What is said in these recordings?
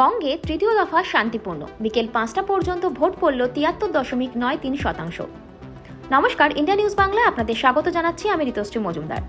বঙ্গে তৃতীয় দফা শান্তিপূর্ণ। বিকেল পাঁচটা পর্যন্ত ভোট পড়ল তিয়াত্তর দশমিক নয় তিন শতাংশ। নমস্কার, ইন্ডিয়া নিউজ বাংলায় আপনাদের স্বাগত জানাচ্ছি, আমি ঋতশ্রী মজুমদার।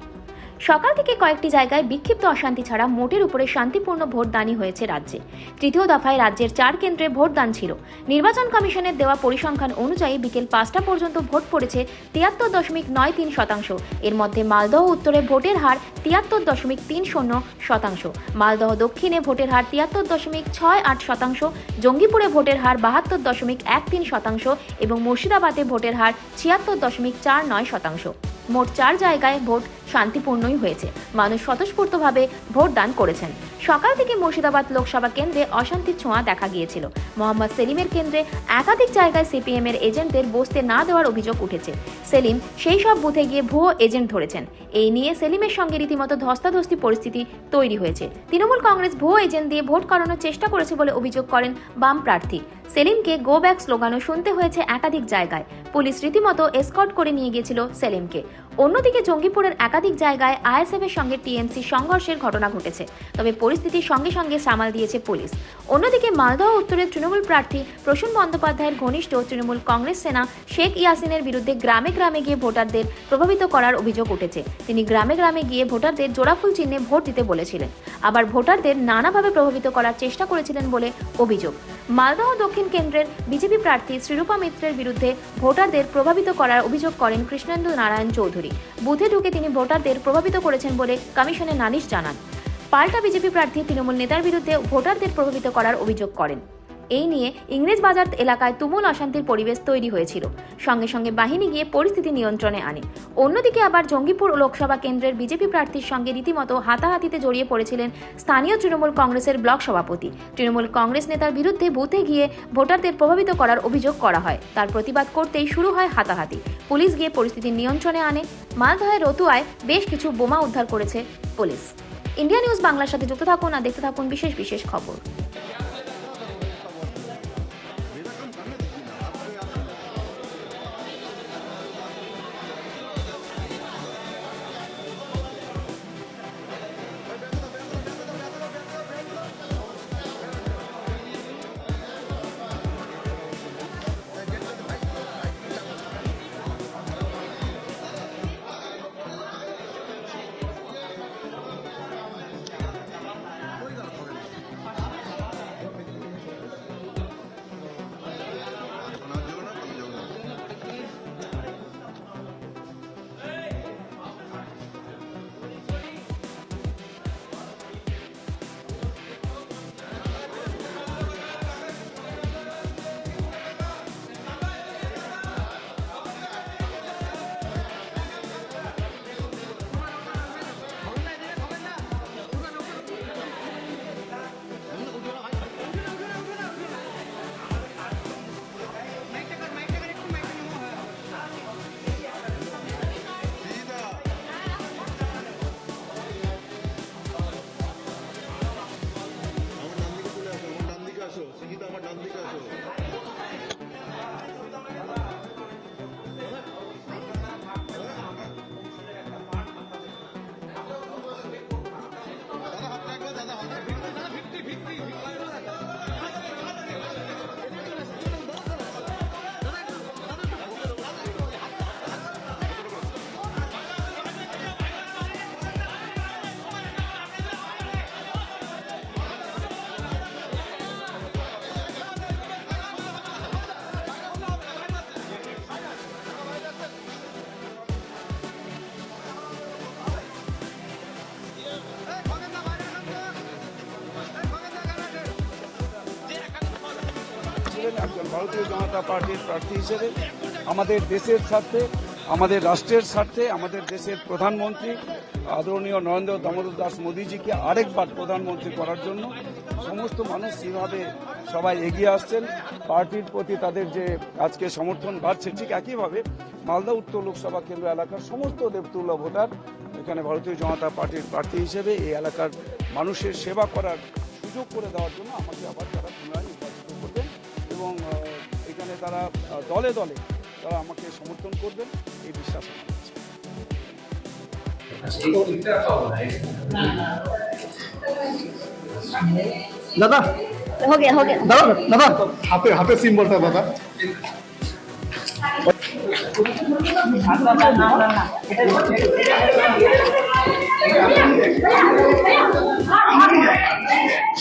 সকাল থেকে কয়েকটি জায়গায় বিক্ষিপ্ত অশান্তি ছাড়া মোটের উপরে শান্তিপূর্ণ ভোটদানই হয়েছে রাজ্যে। তৃতীয় দফায় রাজ্যের চার কেন্দ্রে ভোটদান ছিল। নির্বাচন কমিশনের দেওয়া পরিসংখ্যান অনুযায়ী বিকেল পাঁচটা পর্যন্ত ভোট পড়েছে তিয়াত্তর দশমিক নয় তিন শতাংশ। এর মধ্যে মালদহ উত্তরে ভোটের হার তিয়াত্তর দশমিক তিন শূন্য শতাংশ। মালদহ দক্ষিণে ভোটের হার তিয়াত্তর দশমিক ছয় আট শতাংশ, জঙ্গিপুরে ভোটের হার বাহাত্তর দশমিক এক তিন শতাংশ এবং মুর্শিদাবাদে ভোটের হার ছিয়াত্তর দশমিক চার নয় শতাংশ। মোট চার জায়গায় ভোট শান্তিপূর্ণই হয়েছে। মানুষ স্বতঃস্ফূর্তভাবে ভোটদান করেছেন। সকাল থেকে মুর্শিদাবাদ লোকসভা কেন্দ্রে অশান্তির ছোঁয়া দেখা গিয়েছিল। মোহাম্মদ সেলিমের কেন্দ্রে একাধিক জায়গায় সিপিএম এর এজেন্টদের বসতে না দেওয়ার অভিযোগ উঠেছে। সেলিম সেই সব বুথে গিয়ে ভুয়ো এজেন্ট ধরেছেন। এই নিয়ে সেলিমের সঙ্গে রীতিমতো ধস্তাধস্তি পরিস্থিতি তৈরি হয়েছে। তৃণমূল কংগ্রেস ভুয়ো এজেন্ট দিয়ে ভোট করানোর চেষ্টা করেছে বলে অভিযোগ করেন বাম প্রার্থী। সেলিমকে গো ব্যাক স্লোগানও শুনতে হয়েছে একাধিক জায়গায়। পুলিশ রীতিমতো এসকর্ট করে নিয়ে গিয়েছিল সেলিমকে। অন্যদিকে জঙ্গিপুরের একাধিক জায়গায় আইএসএফ এর সঙ্গে টিএমসি সংঘর্ষের ঘটনা ঘটেছে। তবে পরিস্থিতির সঙ্গে সঙ্গে সামাল দিয়েছে পুলিশ। অন্যদিকে মালদহ উত্তরের তৃণমূল প্রার্থী প্রসূন বন্দ্যোপাধ্যায়ের ঘনিষ্ঠ তৃণমূল কংগ্রেস সেনা শেখ ইয়াসিনের বিরুদ্ধে গ্রামে গ্রামে গিয়ে ভোটারদের প্রভাবিত করার অভিযোগ উঠেছে। তিনি গ্রামে গ্রামে গিয়ে ভোটারদের জোড়াফুল চিহ্নে ভোট দিতে বলেছিলেন। আবার ভোটারদের নানাভাবে প্রভাবিত করার চেষ্টা করেছিলেন বলে অভিযোগ। মালদহ দক্ষিণ কেন্দ্রের বিজেপি প্রার্থী শ্রীরূপা মিত্রের বিরুদ্ধে ভোটারদের প্রভাবিত করার অভিযোগ করেন কৃষ্ণেন্দু নারায়ণ চৌধুরী। বুথে ঢুকে তিনি ভোটারদের প্রভাবিত করেছেন বলে কমিশনের নালিশ জানান। পাল্টা বিজেপি প্রার্থী তৃণমূল নেতার বিরুদ্ধে ভোটারদের প্রভাবিত করার অভিযোগ করেন। এই নিয়ে ইংরেজ বাজার এলাকায় তুমুল অশান্তির পরিবেশ তৈরি হয়েছিল। সঙ্গে সঙ্গে বাহিনী গিয়ে পরিস্থিতি নিয়ন্ত্রণে আনে। অন্যদিকে আবার জঙ্গিপুর লোকসভা কেন্দ্রের বিজেপি প্রার্থীর সঙ্গে রীতিমতো হাতাহাতিতে জড়িয়ে পড়েছিলেন স্থানীয় তৃণমূল কংগ্রেসের ব্লক সভাপতি। তৃণমূল কংগ্রেস নেতার বিরুদ্ধে বুথে গিয়ে ভোটারদের প্রভাবিত করার অভিযোগ করা হয়। তার প্রতিবাদ করতেই শুরু হয় হাতাহাতি। পুলিশ গিয়ে পরিস্থিতি নিয়ন্ত্রণে আনে। মালদহের রতুয়ায় বেশ কিছু বোমা উদ্ধার করেছে পুলিশ। ইন্ডিয়া নিউজ বাংলার সাথে যুক্ত থাকুন আর দেখতে থাকুন বিশেষ বিশেষ খবর। ভারতীয় জনতা পার্টির প্রার্থী হিসেবে আমাদের দেশের স্বার্থে, আমাদের রাষ্ট্রের স্বার্থে, আমাদের দেশের প্রধানমন্ত্রী আদরণীয় নরেন্দ্র দামোদর দাস মোদীজিকে আরেকবার প্রধানমন্ত্রী করার জন্য সমস্ত মানুষ সেভাবে সবাই এগিয়ে আসছেন। পার্টির প্রতি তাদের যে আজকে সমর্থন বাড়ছে ঠিক একইভাবে মালদা উত্তর লোকসভা কেন্দ্র এলাকার সমস্ত দেবতুল্য ভোটার এখানে ভারতীয় জনতা পার্টির প্রার্থী হিসেবে এই এলাকার মানুষের সেবা করার সুযোগ করে দেওয়ার জন্য আমাকে আবার তারা পুনরায় নির্বাচিত করবেন এবং তারা দলে দলে তারা আমাকে সমর্থন করবেন এই বিশ্বাস দাদা? দাদা দাদা? হাতে হাতে সিম্বলটা দাদা।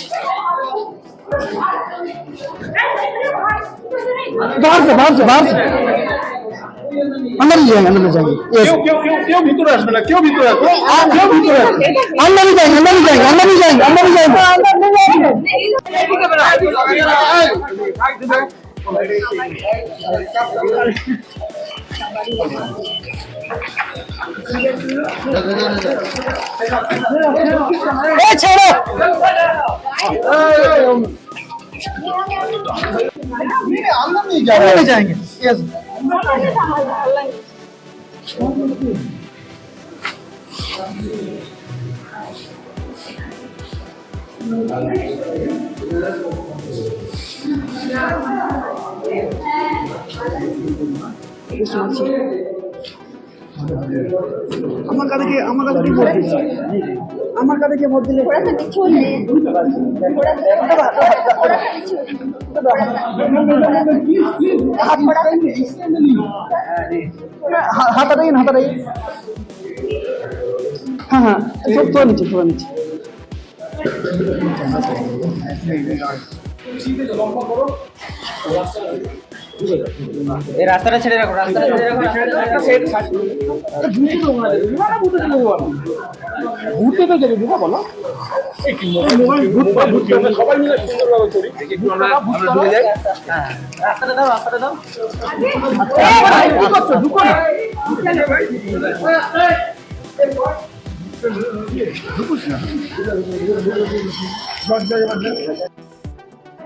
এটা Varsa varsa varsa. అందరూ చేయండి అందరూ చేయండి అందరూ చేయండి అందరూ చేయండి అందరూ చేయండి అందరూ చేయండి Hey çabuk! Anlamayacağım. Anlamayacağım. Yazın. Thank you. আমার কাছে কে আমার কাছে ভোট দিচ্ছে। আমার কাছে কি ভোট দিলে ওরা তো কিছু নেই ওরা তো ওরা তো কিছু হ্যাঁ, হাত পড়া হ্যাঁ হ্যাঁ সব তো নিচে তো নিচে লম্বা করো রাখো রাস্তাটা ছেড়ে রাখো রাস্তাটা ছেড়ে রাখো। ঘুরতে তো যাবে বুঝা বলো হ্যাঁ, রাস্তাটা দাও রাস্তাটা দাও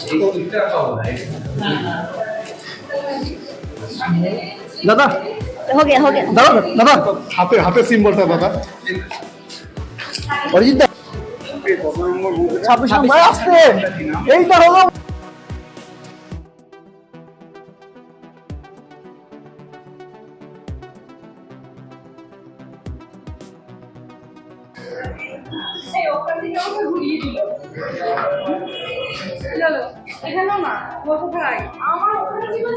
চলে একবার দাদা हो गया हो गया দাদা দাদা হাতে হাতে সিম্বলটা দাদা অরিজিৎ দা ছাব্বিশ নম্বর আসতে এইটা হলো এই ওখান থেকে আমাকে ঘুরিয়ে দিল। চলো এখানেও না বসে আমার ওখানে জীবন